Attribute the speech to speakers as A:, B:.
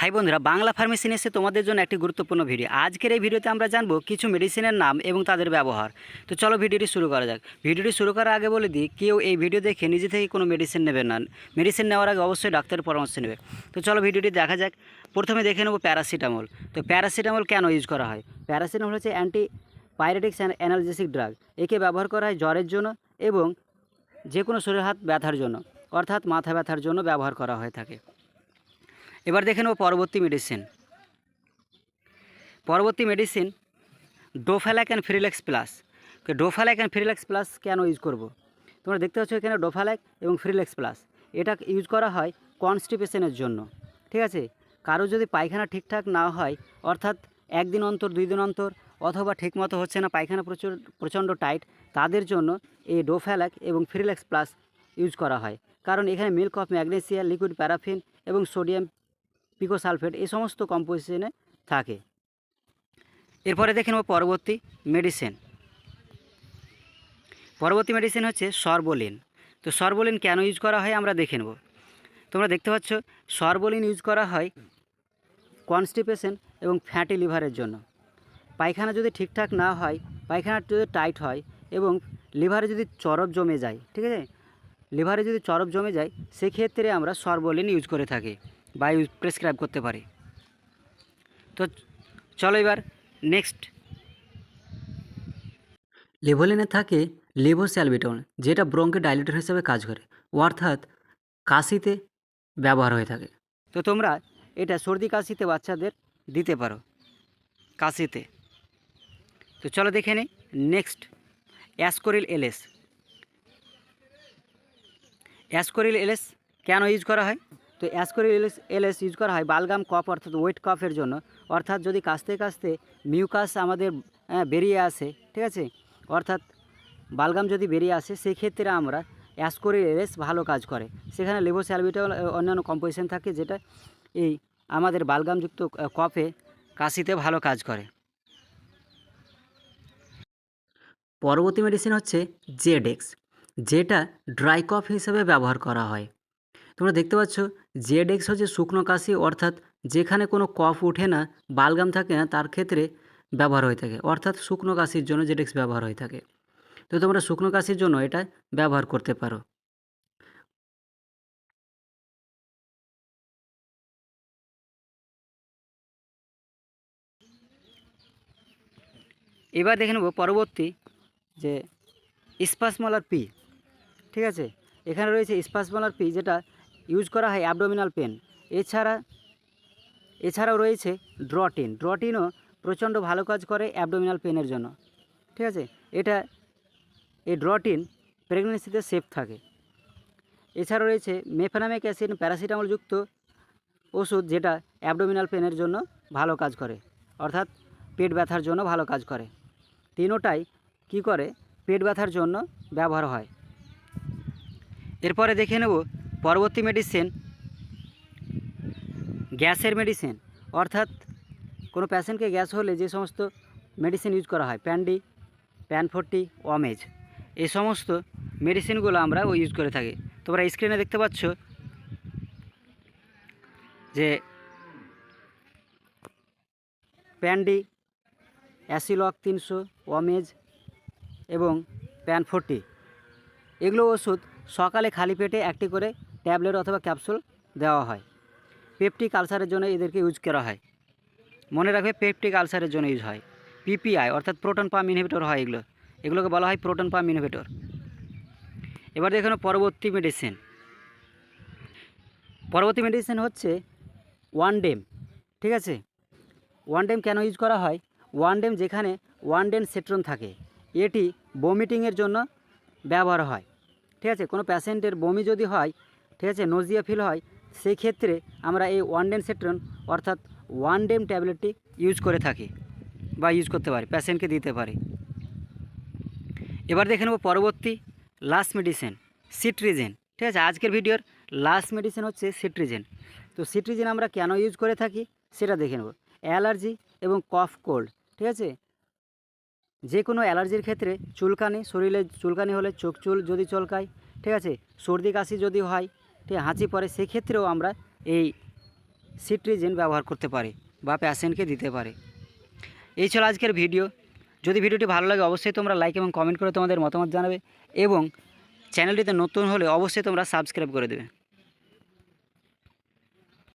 A: High বন্ধুরা, Bangla pharmacy এসে তোমাদের জন্য একটি গুরুত্বপূর্ণ ভিডিও আজকের এই ভিডিওতে আমরা জানব কিছু মেডিসিনের নাম এবং তাদের ব্যবহার। তো চলো ভিডিওটি শুরু করা যাক। ভিডিওটি শুরু করার আগে বলে দিই, কেউ এই ভিডিও দেখে নিজে থেকে কোনো মেডিসিন নেবে না। মেডিসিন নেওয়ার আগে অবশ্যই ডাক্তারের পরামর্শ নেবে। তো চলো ভিডিওটি দেখা যাক। প্রথমে দেখে নেব প্যারাসিটামল তো প্যারাসিটামল কেন ইউজ করা হয়? প্যারাসিটামল হচ্ছে anti pyretics and analgesic drug একে ব্যবহার করা হয় জ্বরের জন্য এবং যে কোনো শরীর হাত ব্যথার জন্য। অর্থাৎ মাথা ব্যথার জন্য ব্যবহার করা হয়ে থাকে। এবার দেখে নেব পরবর্তী মেডিসিন পরবর্তী medicine Duphalac and Freelax plus Duphalac and Freelax plus কেন ইউজ করব? তোমরা দেখতে পাচ্ছ এখানে ডোফ্যালাক এবং ফ্রিলেক্স প্লাস এটা ইউজ করা হয় কনস্টিপেশনের জন্য। ঠিক আছে? কারও যদি পায়খানা ঠিকঠাক না হয়, অর্থাৎ একদিন অন্তর, দুই দিন অন্তর, অথবা ঠিকমতো হচ্ছে না, পায়খানা প্রচুর, প্রচণ্ড টাইট তাদের জন্য এই ডোফ্যালাক এবং ফ্রিলেক্স প্লাস ইউজ করা হয়। কারণ এখানে milk of magnesia liquid paraffin এবং সোডিয়াম পিকোসালফেট এই সমস্ত কম্পোজিশনে থাকে। এরপরে দেখে নেব পরবর্তী মেডিসিন পরবর্তী মেডিসিন হচ্ছে সরবলিন। তো সরবলিন কেন ইউজ করা হয় আমরা দেখে নেব। তোমরা দেখতে পাচ্ছ, সরবলিন ইউজ করা হয় কনস্টিপেশন এবং ফ্যাটি লিভারের জন্য। পায়খানা যদি ঠিকঠাক না হয় পায়খানা যদি টাইট হয় এবং লিভারে যদি চরব জমে যায়, ঠিক আছে? লিভারে যদি চরব জমে যায়, সেক্ষেত্রে আমরা সরবলিন ইউজ করে থাকি। বা প্রেসক্রাইব করতে পারি। তো চলো এবার নেক্সট লেভোলিনে থাকে লেভোস্যালবিটন যেটা ব্রঙ্কে ডাইলেটর হিসেবে কাজ করে অর্থাৎ কাশিতে ব্যবহার হয়ে থাকে। তো তোমরা এটা সর্দি কাশিতে বাচ্চাদের দিতে পারো কাশিতে। তো চলো দেখে নিই next Ascoril LS Ascoril LS কেন ইউজ করা হয়? তো অ্যাসকোরিল এলএস ইউজ করা হয় বালগাম কফ অর্থাৎ ওয়েট কফের জন্য। অর্থাৎ যদি কাশতে কাস্তে মিউকাস আমাদের বেরিয়ে আসে, ঠিক আছে? অর্থাৎ বালগাম যদি বেরিয়ে আসে, সেক্ষেত্রে আমরা অ্যাসকোরিল এলএস ভালো কাজ করে। সেখানে লেবোস্যালবিটল অন্যান্য কম্পোজিশন থাকে যেটা এই আমাদের বালগামযুক্ত কফে কাশিতে ভালো কাজ করে। পরবর্তী মেডিসিন হচ্ছে জেডেক্স যেটা ড্রাই কফ হিসেবে ব্যবহার করা হয়। তোমরা দেখতে পাচ্ছ জেডেক্স হচ্ছে শুকনো কাশি, অর্থাৎ যেখানে কোনো কফ ওঠে না, বালগাম থাকে না, তার ক্ষেত্রে ব্যবহার হয়ে থাকে। অর্থাৎ শুকনো কাশির জন্য জেডেক্স ব্যবহার হয়ে থাকে। তো তোমরা শুকনো কাশির জন্য এটা ব্যবহার করতে পারো। এবার দেখে নেব পরবর্তী যে স্পাসমলার পি ঠিক আছে? এখানে রয়েছে স্পাসমলার পি যেটা ইউজ করা হয় অ্যাবডোমিনাল পেন। এছাড়া, এছাড়াও রয়েছে ড্রটিন। ড্রটিনও প্রচণ্ড ভালো কাজ করে অ্যাবডোমিনাল পেনের জন্য। ঠিক আছে? এটা, এই ড্রটিন প্রেগনেন্সিতে সেফ থাকে। এছাড়াও রয়েছে মেফেনামিক অ্যাসিড প্যারাসিটামলযুক্ত ওষুধ যেটা অ্যাবডোমিনাল পেনের জন্য ভালো কাজ করে। অর্থাৎ পেট ব্যথার জন্য ভালো কাজ করে। তিনোটাই কি করে? পেট ব্যথার জন্য ব্যবহার হয়। এরপরে দেখে নেব পরবর্তী মেডিসিন গ্যাসের মেডিসিন অর্থাৎ কোনো প্যাশেন্টকে গ্যাস হলে যে সমস্ত মেডিসিন ইউজ করা হয় প্যান্ডি প্যানফোর্টি ওমেজ এই সমস্ত মেডিসিনগুলো আমরা ও ইউজ করে থাকি। তোমরা স্ক্রিনে দেখতে পাচ্ছ যে প্যান্ডি অ্যাসিলক তিনশো ওমেজ এবং প্যান ফোর্টি এগুলো ওষুধ সকালে খালি পেটে একটি করে ট্যাবলেট অথবা ক্যাপসুল দেওয়া হয়। পেপটিক আলসারের জন্য এদেরকে ইউজ করা হয়। মনে রাখবে পেপটিক আলসারের জন্য ইউজ হয়। পিপিআই অর্থাৎ প্রোটন পাম্প ইনহিবিটর হয় এগুলো। এগুলোকে বলা হয় প্রোটন পাম্প ইনহিবিটর। এবার দেখুন পরবর্তী মেডিসিন। পরবর্তী মেডিসিন হচ্ছে ওয়ান ডেম ঠিক আছে? ওয়ান ডেম কেন ইউজ করা হয়? ওয়ান ডেম যেখানে ওয়ান ডেন সেট্রন থাকে, এটি বমিটিংয়ের জন্য ব্যবহার হয়। ঠিক আছে? কোনো প্যাশেন্টের বমি যদি হয়, ঠিক আছে নজিয়া ফিল হয় সেই ক্ষেত্রে আমরা এই ওয়ান ডেন সেট্রন অর্থাৎ ওয়ান ডেম ট্যাবলেটটি ইউজ করে থাকি বা ইউজ করতে পারি প্যাশেন্টকে দিতে পারি। এবার দেখে নেব পরবর্তী লাস্ট মেডিসিন সিট্রিজেন ঠিক আছে, আজকের ভিডিওর লাস্ট মেডিসিন হচ্ছে সিট্রিজেন তো সিট্রিজেন আমরা কেন ইউজ করে থাকি, সেটা দেখে নেব। অ্যালার্জি এবং কফ কোল্ড ঠিক আছে? যে কোনো অ্যালার্জির ক্ষেত্রে চুলকানি, শরীরে চুলকানি হলে চোখ চুল যদি চলকায়, ঠিক আছে? সর্দি, কাশি যদি হয়, ঠিক হাঁচি পড়ে, সেক্ষেত্রেও আমরা এই সিট্রিজেন ব্যবহার করতে পারে বা প্যাশেন্টকে দিতে পারে। এই ছিল আজকের ভিডিও। যদি ভিডিওটি ভালো লাগে, অবশ্যই তোমরা লাইক এবং কমেন্ট করে তোমাদের মতামত জানাবে এবং চ্যানেলটিতে নতুন হলে অবশ্যই তোমরা সাবস্ক্রাইব করে দেবে।